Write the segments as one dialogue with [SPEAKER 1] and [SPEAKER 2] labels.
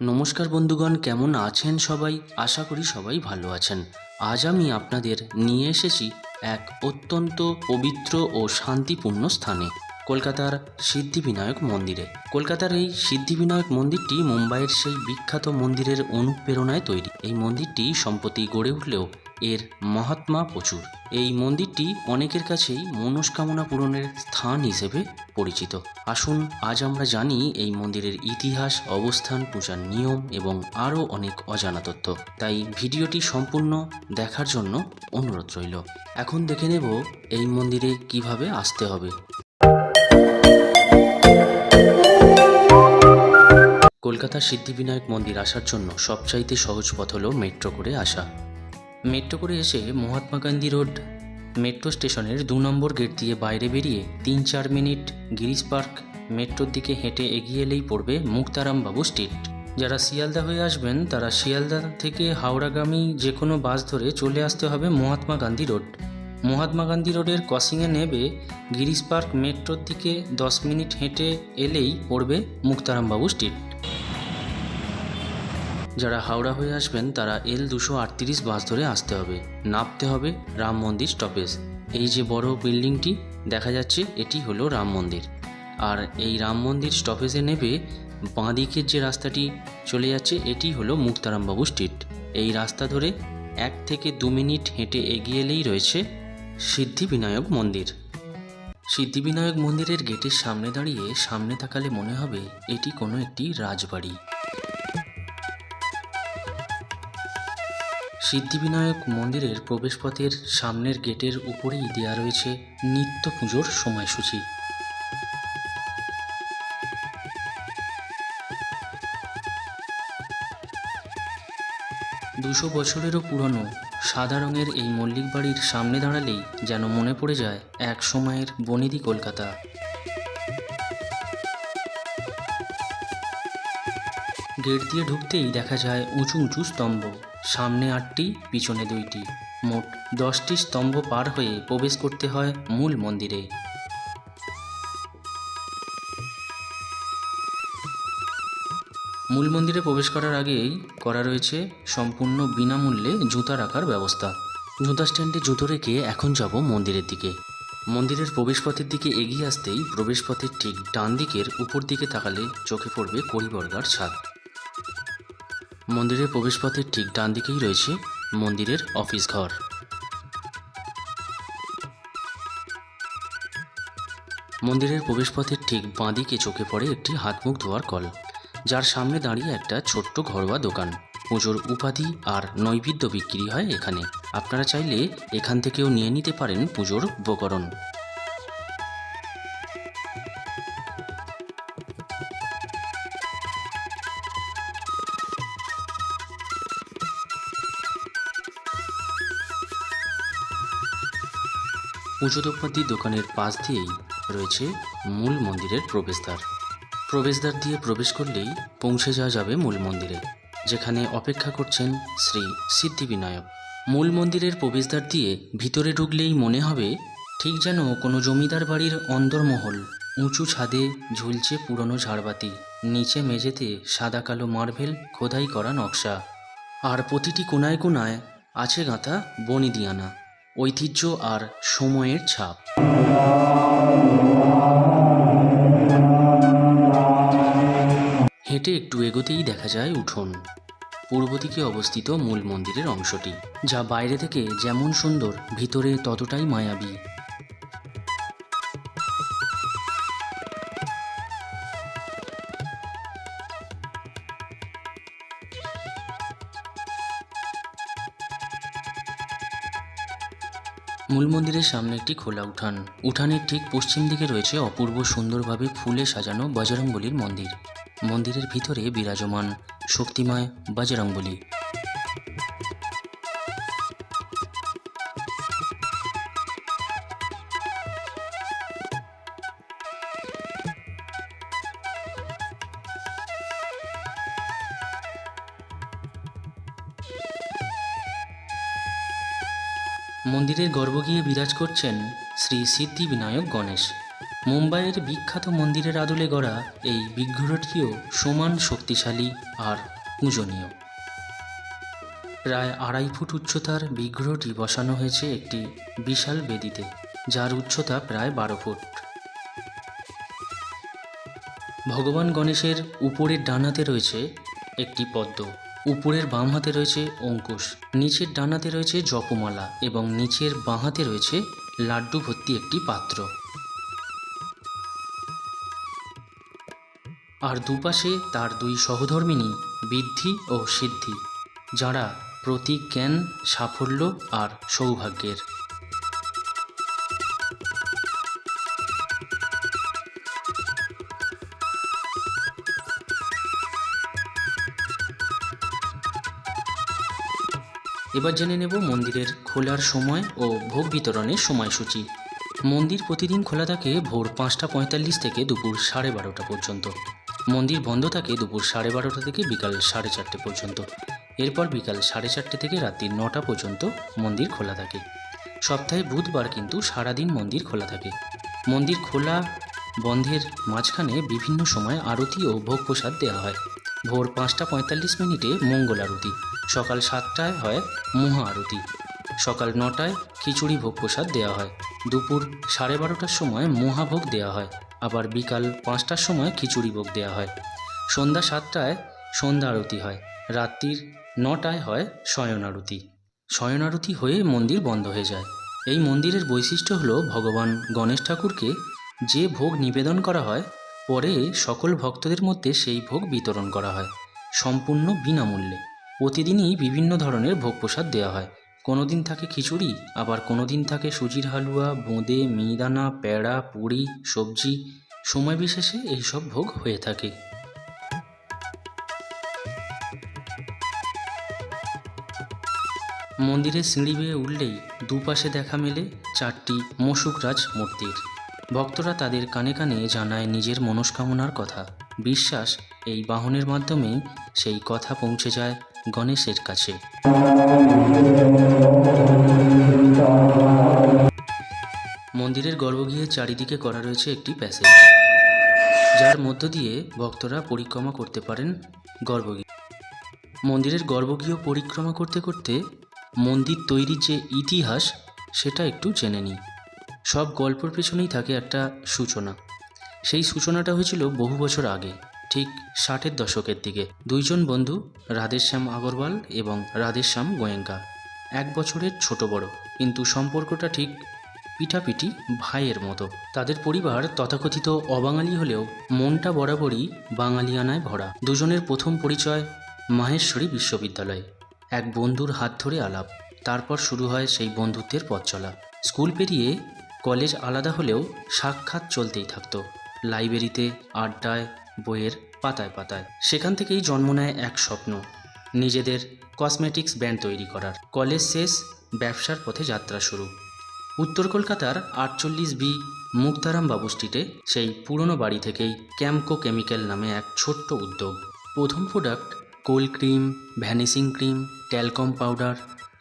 [SPEAKER 1] নমস্কার বন্ধুগণ, কেমন আছেন সবাই? আশা করি সবাই ভালো আছেন। আজ আমি আপনাদের নিয়ে এসেছি এক অত্যন্ত পবিত্র ও শান্তিপূর্ণ স্থানে, কলকাতার সিদ্ধিবিনায়ক মন্দিরে। কলকাতার এই সিদ্ধিবিনায়ক মন্দিরটি মুম্বাইয়ের সেই বিখ্যাত মন্দিরের অনুপ্রেরণায় তৈরি। এই মন্দিরটি সম্প্রতি গড়ে উঠলেও এর মহাত্মা প্রচুর। এই মন্দিরটি অনেকের কাছেই মনস্কামনা পূরণের স্থান হিসেবে পরিচিত। আসুন, আজ আমরা জানি এই মন্দিরের ইতিহাস, অবস্থান, পূজার নিয়ম এবং আরও অনেক অজানা তথ্য। তাই ভিডিওটি সম্পূর্ণ দেখার জন্য অনুরোধ রইল। এখন দেখে নেব এই মন্দিরে কীভাবে আসতে হবে। কলকাতার সিদ্ধিবিনায়ক মন্দির আসার জন্য সবচাইতে সহজ পথ হলো মেট্রো করে আসা। মেট্রো করে এসে মহাত্মা গান্ধী রোড মেট্রো স্টেশনের দু নম্বর গেট দিয়ে বাইরে বেরিয়ে তিন চার মিনিট গিরিশ পার্ক মেট্রোর দিকে হেঁটে এগিয়ে এলেই পড়বে মুক্তারাম বাবু স্ট্রিট। যারা শিয়ালদা হয়ে আসবেন, তারা শিয়ালদা থেকে হাওড়াগামী যে কোনো বাস ধরে চলে আসতে হবে মহাত্মা গান্ধী রোড। মহাত্মা গান্ধী রোডের ক্রসিংয়ে নেবে গিরিশ পার্ক মেট্রোর দিকে দশ মিনিট হেঁটে এলেই পড়বে মুক্তারামবাবু স্ট্রিট। যারা হাওড়া হয়ে আসবেন, তারা এল দুশো আটত্রিশ বাস ধরে আসতে হবে। নামতে হবে রাম মন্দির স্টপেজ। এই যে বড় বিল্ডিংটি, দেখা যাচ্ছে এটি হলো রাম মন্দির। আর এই রাম মন্দির স্টপেজে নেবে বাঁ দিকের যে রাস্তাটি চলে যাচ্ছে, এটি হলো মুক্তারামবাবু স্ট্রিট। এই রাস্তা ধরে এক থেকে দু মিনিট হেঁটে এগিয়ে এলেই রয়েছে সিদ্ধিবিনায়ক মন্দির। সিদ্ধিবিনায়ক মন্দিরের গেটের সামনে দাঁড়িয়ে সামনে তাকালে মনে হবে এটি কোনো একটি রাজবাড়ি। সিদ্ধিবিনায়ক মন্দিরের প্রবেশপথের সামনের গেটের উপরেই দেয়া রয়েছে নিত্য পুজোর সময়সূচি। দুশো বছরেরও পুরনো, সাদা রঙের এই মল্লিক বাড়ির সামনে দাঁড়ালেই যেন মনে পড়ে যায় এক সময়ের বনেদি কলকাতা। গেট দিয়ে ঢুকতেই দেখা যায় উঁচু উঁচু স্তম্ভ। সামনে আটটি, পিছনে দুইটি। মোট দশটি স্তম্ভ পার হয়ে প্রবেশ করতে হয় মূল মন্দিরে। মূল মন্দিরে প্রবেশ করার আগেই করা রয়েছে সম্পূর্ণ বিনামূল্যে জুতা রাখার ব্যবস্থা। জুতা স্ট্যান্ডে জুতো রেখে এখন যাব মন্দিরের দিকে। মন্দিরের প্রবেশপথের দিকে এগিয়ে আসতেই প্রবেশপথের ঠিক ডান দিকের উপর দিকে তাকালে চোখে পড়বে কড়িবর্গার ছাদ। মন্দিরের প্রবেশপথের ঠিক ডান দিকেই রয়েছে মন্দিরের অফিস ঘর। মন্দিরের প্রবেশপথের ঠিক বাঁ দিকে চোখে পড়ে একটি হাত মুখ ধোয়ার কল, যার সামনে দাঁড়িয়ে একটা ছোট্ট ঘরোয়া দোকান। পুজোর উপাধি আর নৈবেদ্য বিক্রি হয় এখানে। আপনারা চাইলে এখান থেকেও নিয়ে নিতে পারেন পুজোর উপকরণ। পুজো দ্রব্যাদি দোকানের পাশ দিয়েই রয়েছে মূল মন্দিরের প্রবেশদ্বার। প্রবেশদ্বার দিয়ে প্রবেশ করলেই পৌঁছে যাওয়া যাবে মূল মন্দিরে, যেখানে অপেক্ষা করছেন শ্রী সিদ্ধিবিনায়ক। মূল মন্দিরের প্রবেশদ্বার দিয়ে ভিতরে ঢুকলেই মনে হবে ঠিক যেন কোনো জমিদার বাড়ির অন্দরমহল, উঁচু ছাদে ঝুলছে পুরনো ঝাড়বাতি, নিচে মেঝেতে সাদা কালো মার্বেল খোদাই করা নকশা। আর প্রতিটি কোনায় কোনায় আছে গাঁথা বনিদিয়ানা। ঐতিহ্য আর সময়ের ছাপ। হেঁটে একটু এগোতেই দেখা যায় উঠোন। পূর্ব দিকে অবস্থিত মূল মন্দিরের অংশটি, যা বাইরে থেকে যেমন সুন্দর, ভিতরে ততটাই মায়াবী। মূল মন্দিরের সামনে একটি খোলা উঠান। উঠানের ঠিক পশ্চিম দিকে রয়েছে অপূর্ব সুন্দরভাবে ফুলে সাজানো বজরঙ্গলির মন্দির। মন্দিরের ভিতরে বিরাজমান, শক্তিময় বজরংবলী। মন্দিরের গর্ভগৃহে বিরাজ করছেন শ্রী সিদ্ধিবিনায়ক গণেশ। মুম্বাইয়ের বিখ্যাত মন্দিরের আদলে গড়া এই বিগ্রহটিও সমান শক্তিশালী আর পূজনীয়। প্রায় আড়াই ফুট উচ্চতার বিগ্রহটি বসানো হয়েছে একটি বিশাল বেদিতে, যার উচ্চতা প্রায় বারো ফুট। ভগবান গণেশের উপরের ডানাতে রয়েছে একটি পদ্ম। উপরের বাম হাতে রয়েছে অঙ্কুশ, নিচের ডানাতে রয়েছে জপমালা এবং নিচের বাঁ হাতে রয়েছে লাড্ডু ভর্তি একটি পাত্র। আর দুপাশে তার দুই সহধর্মিনী বৃদ্ধি ও সিদ্ধি, যারা প্রতীক, জ্ঞান, সাফল্য আর সৌভাগ্যের। এবার জেনে নেব মন্দিরের খোলার সময় ও ভোগ বিতরণের সময়সূচি। মন্দির প্রতিদিন খোলা থাকে ভোর পাঁচটা পঁয়তাল্লিশ থেকে দুপুর সাড়ে বারোটা পর্যন্ত। মন্দির বন্ধ থাকে দুপুর সাড়ে বারোটা থেকে বিকাল সাড়ে চারটে পর্যন্ত। এরপর বিকাল সাড়ে চারটে থেকে রাত্রি নটা পর্যন্ত মন্দির খোলা থাকে। সপ্তাহে বুধবার কিন্তু সারাদিন মন্দির খোলা থাকে। মন্দির খোলা বন্ধের মাঝখানে বিভিন্ন সময় আরতি ও ভোগ প্রসাদ দেওয়া হয়। ভোর পাঁচটা পঁয়তাল্লিশ মিনিটে মঙ্গল আরতি, সকাল সাতটায় হয় মহা আরতি, সকাল নটায় খিচুড়ি ভোগ প্রসাদ দেওয়া হয়, দুপুর সাড়ে বারোটার সময় মহাভোগ দেওয়া হয়, আবার বিকাল পাঁচটার সময় খিচুড়ি ভোগ দেওয়া হয়। সন্ধ্যা সাতটায় সন্ধ্যা আরতি হয়, রাত্রির নটায় হয় শয়ন আরতি। শয়ন আরতি হয়ে মন্দির বন্ধ হয়ে যায়। এই মন্দিরের বৈশিষ্ট্য হলো ভগবান গণেশ ঠাকুরকে যে ভোগ নিবেদন করা হয় পরে সকল ভক্তদের মধ্যে সেই ভোগ বিতরণ করা হয়, সম্পূর্ণ বিনামূল্যে। প্রতিদিনই বিভিন্ন ধরনের ভোগ প্রসাদ দেওয়া হয়। কোনো দিন থাকে খিচুড়ি, আবার কোনো দিন থাকে সুজির হালুয়া, বোঁদে, মিহিদানা প্যাড়া পুরি, সবজি। সময় বিশেষে এইসব ভোগ হয়ে থাকে। মন্দিরের সিঁড়ি বেয়ে উঠলেই দুপাশে দেখা মেলে চারটি মশুকরাজ মূর্তির। ভক্তরা তাদের কানে কানে জানায় নিজের মনস্কামনার কথা। বিশ্বাস এই বাহনের মাধ্যমেই সেই কথা পৌঁছে যায় গণেশের কাছে। মন্দিরের গর্ভগৃহের চারিদিকে করা রয়েছে একটি প্যাসেজ। যার মধ্য দিয়ে ভক্তরা পরিক্রমা করতে পারেন গর্ভগৃহ। মন্দিরের গর্ভগৃহ পরিক্রমা করতে করতে মন্দির তৈরির যে ইতিহাস, সেটা একটু জেনে নিই। সব গল্পের পেছনেই থাকে একটা সূচনা। সেই সূচনাটা হয়েছিল বহু বছর আগে, ঠিক ষাটের দশকের দিকে। দুইজন বন্ধু, রাধেশ্যাম আগরওয়াল এবং রাধেশ্যাম গোয়েঙ্কা। এক বছরের ছোট বড়, কিন্তু সম্পর্কটা ঠিক পিঠাপিঠি ভাইয়ের মতো। তাদের পরিবার তথাকথিত অবাঙালি হলেও মনটা বরাবরই বাঙালিয়ানায় ভরা। দুজনের প্রথম পরিচয় মাহেশ্বরী বিশ্ববিদ্যালয়ে। এক বন্ধুর হাত ধরে আলাপ। তারপর শুরু হয় সেই বন্ধুত্বের পথ চলা স্কুল পেরিয়ে কলেজ আলাদা হলেও সাক্ষাৎ চলতেই থাকতো। লাইব্রেরিতে, আড্ডায়, বইয়ের পাতায় পাতায়। সেখান থেকেই জন্ম নেয় এক স্বপ্ন, নিজেদের কসমেটিক্স ব্র্যান্ড তৈরি করার। কলেজ শেষ, ব্যবসার পথে যাত্রা শুরু। উত্তর কলকাতার আটচল্লিশ বি মুক্তারাম বাবু স্ট্রিটে সেই পুরনো বাড়ি থেকেই ক্যামকো কেমিক্যাল নামে এক ছোট্ট উদ্যোগ। প্রথম product cold cream vanishing cream, talcum powder,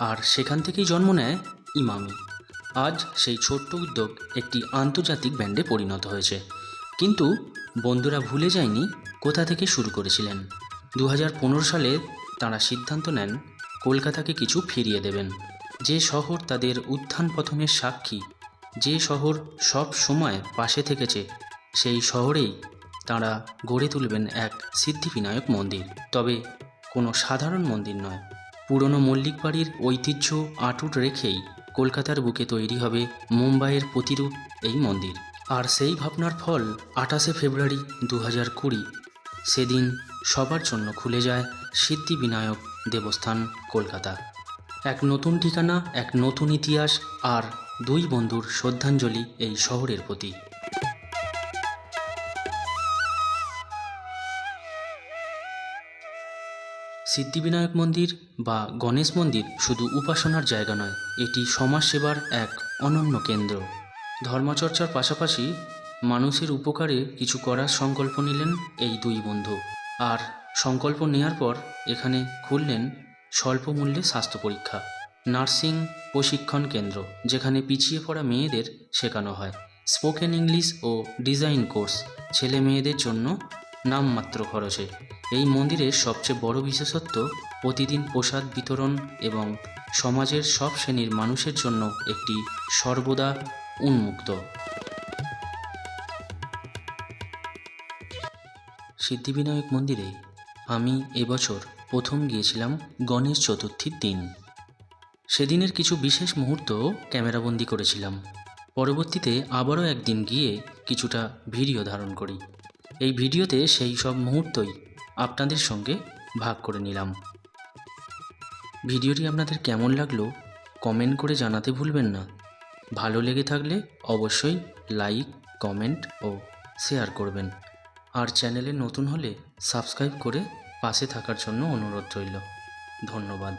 [SPEAKER 1] আর সেখান থেকেই জন্ম নেয় ইমামি। আজ সেই ছোট্ট উদ্যোগ একটি আন্তর্জাতিক ব্যান্ডে পরিণত হয়েছে। কিন্তু বন্ধুরা ভুলে যায়নি কোথা থেকে শুরু করেছিলেন। দু হাজার পনেরো সালে তারা সিদ্ধান্ত নেন, কলকাতাকে কিছু ফিরিয়ে দেবেন। যে শহর তাদের উত্থান পতনের সাক্ষী, যে শহর সব সময় পাশে থেকেছে, সেই শহরেই তাঁরা গড়ে তুলবেন এক সিদ্ধিবিনায়ক মন্দির। তবে কোনো সাধারণ মন্দির নয়, পুরনো মল্লিক বাড়ির ঐতিহ্য আটুট রেখেই কলকাতার বুকে তৈরি হবে মুম্বাইয়ের প্রতিরূপ এই মন্দির। আর সেই ভাবনার ফল আঠাশে ফেব্রুয়ারি দু হাজার কুড়ি। সেদিন সবার জন্য খুলে যায় সিদ্ধিবিনায়ক দেবস্থান, কলকাতা। এক নতুন ঠিকানা, এক নতুন ইতিহাস আর দুই বন্ধুর শ্রদ্ধাঞ্জলি এই শহরের প্রতি। সিদ্ধিবিনায়ক মন্দির বা গণেশ মন্দির শুধু উপাসনার জায়গা নয়, এটি সমাজসেবার এক অনন্য কেন্দ্র। ধর্মচর্চার পাশাপাশি মানুষের উপকারে কিছু করার সংকল্প নিলেন এই দুই বন্ধু। আর সংকল্প নেয়ার পর এখানে খুললেন স্বল্প মূল্যে স্বাস্থ্য পরীক্ষা, নার্সিং প্রশিক্ষণ কেন্দ্র, যেখানে পিছিয়ে পড়া মেয়েদের শেখানো হয়, স্পোকেন ইংলিশ ও ডিজাইন কোর্স, ছেলে মেয়েদের জন্য নামমাত্র খরচে। এই মন্দিরের সবচেয়ে বড় বিশেষত্ব প্রতিদিন প্রসাদ বিতরণ এবং সমাজের সব শ্রেণির মানুষের জন্য একটি সর্বদা উন্মুক্ত। সিদ্ধিবিনায়ক মন্দিরে আমি এবছর প্রথম গিয়েছিলাম গণেশ চতুর্থীর দিন। সেদিনের কিছু বিশেষ মুহূর্ত ক্যামেরাবন্দি করেছিলাম। পরবর্তীতে আবারও একদিন গিয়ে কিছুটা ভিডিও ধারণ করি। এই ভিডিওতে সেই সব মুহূর্তই আপনাদের সঙ্গে ভাগ করে নিলাম। ভিডিওটি আপনাদের কেমন লাগল কমেন্ট করে জানাতে ভুলবেন না। ভালো লেগে থাকলে অবশ্যই লাইক, কমেন্ট ও শেয়ার করবেন। আর চ্যানেলে নতুন হলে সাবস্ক্রাইব করে পাশে থাকার জন্য অনুরোধ রইল। ধন্যবাদ।